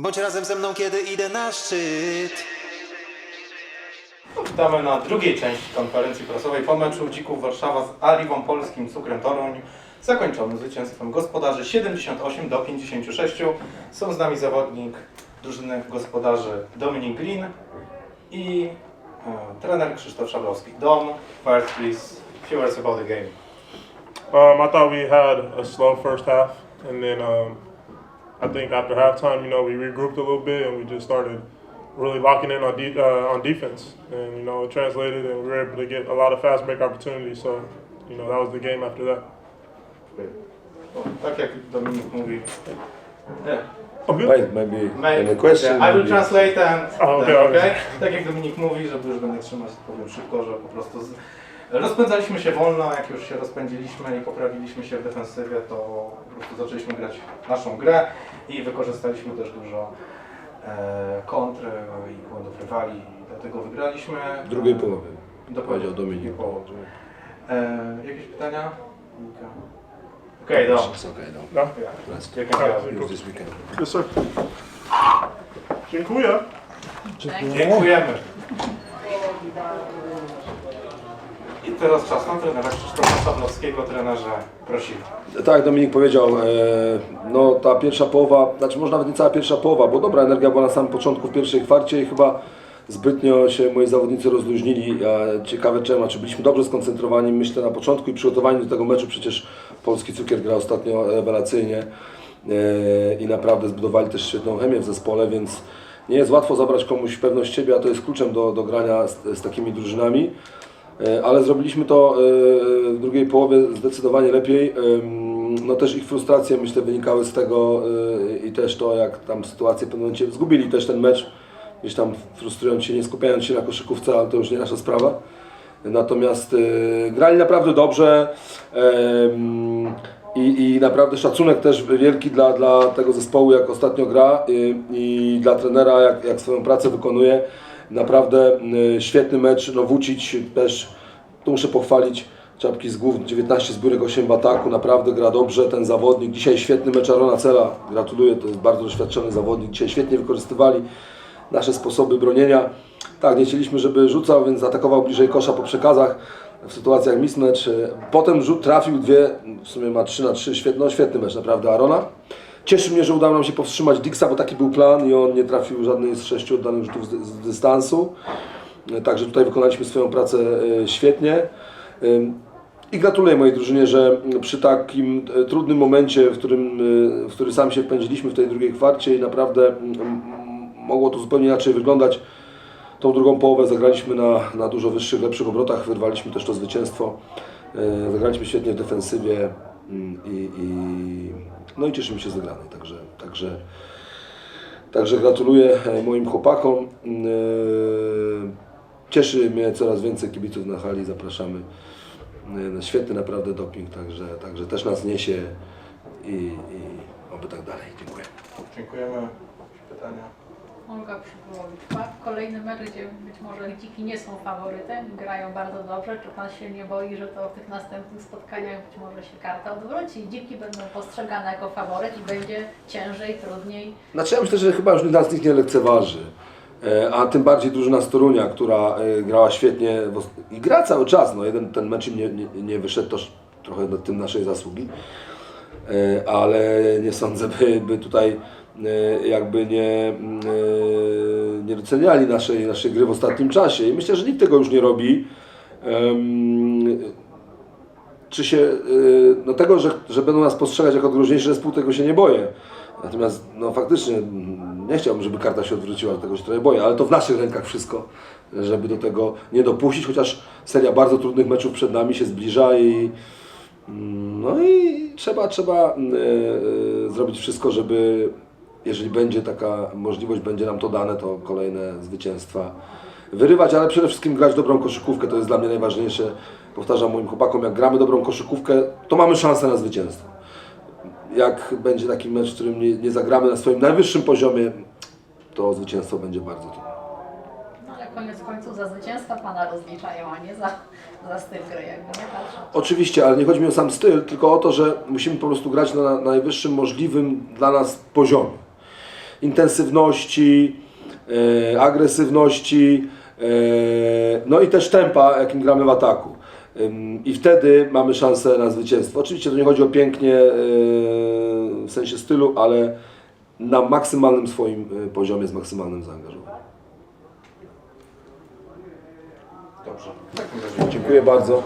Bądź razem ze mną, kiedy idę na szczyt. Witamy na drugiej części konferencji prasowej po meczu Dzików Warszawa z Aliwą Polskim Cukrem Toruń. Zakończony zwycięstwem gospodarzy 78 do 56. Są z nami zawodnik drużyny gospodarzy Dominik Green i e, trener Krzysztof Szablowski. Dom, first please, few words about the game. Um, I thought we had a slow first half, and then um, I think after halftime, you know, we regrouped a little bit and we just started really locking in on de- uh, on defense, and you know, it translated, and we were able to get a lot of fast break opportunities. So, you know, that was the game after that. O, tak jak Dominik mówi. Yeah. Oh, good. Wait, maybe May- any question? Yeah, I will maybe. translate and A, okej, then, okay? Tak jak Dominik mówi, żeby już będę trzymać, powiem szybko, że po prostu z... rozpędzaliśmy się wolno, jak już się rozpędziliśmy i poprawiliśmy się w defensywie, to po prostu zaczęliśmy grać naszą grę i wykorzystaliśmy też dużo e, kontr i błędów rywali i dlatego wygraliśmy. W drugiej połowie. Dokładnie, Powiedział Dominik. E, jakieś pytania? Okej, dobra. It's okay, no. No? Yeah. This weekend. Yes, sir. Dziękuję. Dziękujemy. I teraz czas na trenera Krzysztofa Szablowskiego, trenerze prosimy. Tak, Dominik powiedział, e, no ta pierwsza połowa, znaczy może nawet nie cała pierwsza połowa, bo dobra energia była na samym początku w pierwszej kwarcie i chyba zbytnio się moi zawodnicy rozluźnili. Ciekawe czemu, czy byliśmy dobrze skoncentrowani, myślę, na początku i przygotowani do tego meczu. Przecież polski cukier gra ostatnio rewelacyjnie e, i naprawdę zbudowali też świetną chemię w zespole, więc nie jest łatwo zabrać komuś pewność siebie, a to jest kluczem do, do grania z, z takimi drużynami. E, ale zrobiliśmy to e, w drugiej połowie zdecydowanie lepiej. Ym, No też ich frustracje myślę wynikały z tego e, i też to jak tam sytuację w pewnym momencie zgubili też ten mecz, gdzieś tam frustrując się, nie skupiając się na koszykówce, ale to już nie nasza sprawa. Natomiast e, grali naprawdę dobrze i, i naprawdę szacunek też wielki dla, dla tego zespołu, jak ostatnio gra i, i dla trenera, jak, jak swoją pracę wykonuje. Naprawdę y, świetny mecz, no Wucic też, tu muszę pochwalić, czapki z głów, 19 zbiórek, 8 w ataku, naprawdę gra dobrze ten zawodnik. Dzisiaj świetny mecz Arona Cela, gratuluję, to jest bardzo doświadczony zawodnik. Dzisiaj świetnie wykorzystywali nasze sposoby bronienia. Tak, nie chcieliśmy, żeby rzucał, więc atakował bliżej kosza po przekazach w sytuacjach mismatch. Potem rzut trafił dwie, w sumie ma 3 na 3, świetny, no, świetny mecz naprawdę Arona. Cieszy mnie, że udało nam się powstrzymać Dixa, bo taki był plan i on nie trafił żadnej z sześciu oddanych rzutów z, dystansu. Także tutaj wykonaliśmy swoją pracę e, świetnie. I gratuluję mojej drużynie, że przy takim e, trudnym momencie, w którym, e, w który sam się wpędziliśmy w tej drugiej kwarcie i naprawdę mogło to zupełnie inaczej wyglądać. Tą drugą połowę zagraliśmy na, na dużo wyższych, lepszych obrotach, wyrwaliśmy też to zwycięstwo. E, Zagraliśmy świetnie w defensywie mm, i, i, no i cieszymy się z wygranej. Także, także, także gratuluję e, moim chłopakom. E, Cieszy mnie coraz więcej kibiców na hali, zapraszamy. E, Świetny naprawdę doping, także, także też nas niesie i, i oby tak dalej. Dziękuję. Dziękujemy. Pytania? Olga Przywołowicz. Kolejny mecz, gdzie być może dziki nie są faworytem, grają bardzo dobrze. Czy Pan się nie boi, że to w tych następnych spotkaniach być może się karta odwróci dziki będą postrzegane jako faworyt i będzie ciężej, trudniej? Znaczy ja myślę, że chyba już nas nikt nie lekceważy. E, A tym bardziej drużyna z Torunia, która e, grała świetnie i gra cały czas. No, jeden ten mecz im nie, nie, nie wyszedł, sz- trochę do tym naszej zasługi. E, Ale nie sądzę, by, by tutaj jakby nie, mm, e, nie doceniali naszej, naszej gry w ostatnim czasie. I myślę, że nikt tego już nie robi. Czy się, y, no tego, że, że będą nas postrzegać jako groźniejszy zespół, tego się nie boję. Natomiast, no faktycznie, mm, nie chciałbym, żeby karta się odwróciła, tego się trochę boję, ale to w naszych rękach wszystko, żeby do tego nie dopuścić, chociaż seria bardzo trudnych meczów przed nami się zbliża i mm, no i trzeba, trzeba y, zrobić wszystko, żeby jeżeli będzie taka możliwość, będzie nam to dane, to kolejne zwycięstwa wyrywać, ale przede wszystkim grać dobrą koszykówkę, to jest dla mnie najważniejsze. Powtarzam moim chłopakom, jak gramy dobrą koszykówkę, to mamy szansę na zwycięstwo. Jak będzie taki mecz, w którym nie, nie zagramy na swoim najwyższym poziomie, to zwycięstwo będzie bardzo trudne. No ale koniec końców za zwycięstwa Pana rozliczają, a nie za, za styl gry, jakby nie patrzeć. Oczywiście, ale nie chodzi mi o sam styl, tylko o to, że musimy po prostu grać na najwyższym możliwym dla nas poziomie. Intensywności, e, agresywności, e, no i też tempa, jakim gramy w ataku. I wtedy mamy szansę na zwycięstwo. Oczywiście to nie chodzi o pięknie e, w sensie stylu, ale na maksymalnym swoim poziomie z maksymalnym zaangażowaniem. Dobrze. Dziękuję bardzo.